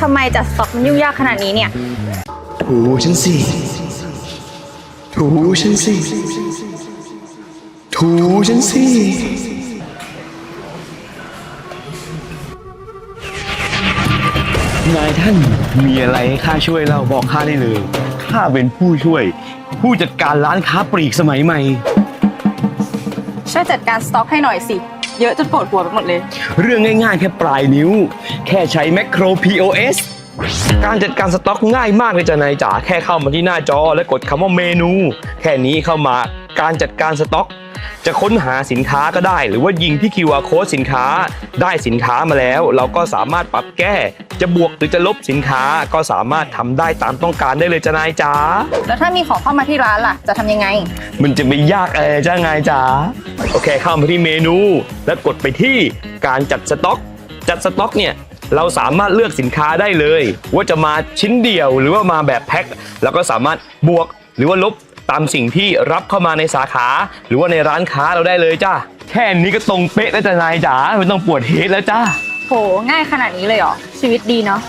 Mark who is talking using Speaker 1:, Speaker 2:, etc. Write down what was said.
Speaker 1: ทำไมจัดสต็อกมันยุ่งยากขนาดนี้เนี่ย
Speaker 2: ถูฉันสิ ถูฉันสิ ถูฉันสิ นายท่านมีอะไรให้ข้าช่วยเราบอกข้าได้เลย ข้าเป็นผู้ช่วย ผู้จัดการร้านค้าปลีกสมัยใหม่
Speaker 1: ช่วยจัดการสต็อกให้หน่อยสิ เยอะจนปวดหัวไปหมดเลย
Speaker 2: เรื่องง่ายๆ แค่ปลายนิ้ว แค่ใช้แมคโคร POS การจัดการสต็อกง่ายมากเลยจ้ะนายจ๋าแค่เข้ามาที่หน้าจอและกดคำว่าเมนู แค่นี้เข้ามาการจัดการสต็อก จะค้นหาสินค้าก็ได้ หรือว่ายิงที่ QR code สินค้า ได้สินค้ามาแล้ว เราก็สามารถปรับแก้ จะบวกหรือจะลบสินค้าก็สามารถทำได้ตามต้องการได้เลยจ้ะนายจ๋า
Speaker 1: แล้วถ้ามีของเข้ามาที่ร้านล่ะ จะทำยังไง
Speaker 2: มันจะไม่ยากอะไรจ้านายจ๋าโอเคเข้ามาที่เมนู แล้วกดไปที่การจัดสต็อก จัดสต็อกเนี่ยเราสามารถเลือกสินค้าได้เลย ว่าจะมาชิ้นเดียวหรือว่ามาแบบแพ็คแล้วก็สามารถบวกหรือว่าลบ ตามสิ่งที่รับเข้ามาในสาขา หรือว่าในร้านค้าเราได้เลยจ้าแค่นี้ก็ตรงเป๊ะแล้วจ้านายจ๋าไม่ต้องปวดเฮดแล้วจ้า
Speaker 1: โหง่ายขนาดนี้เลยเหรอชีวิตดีเนาะ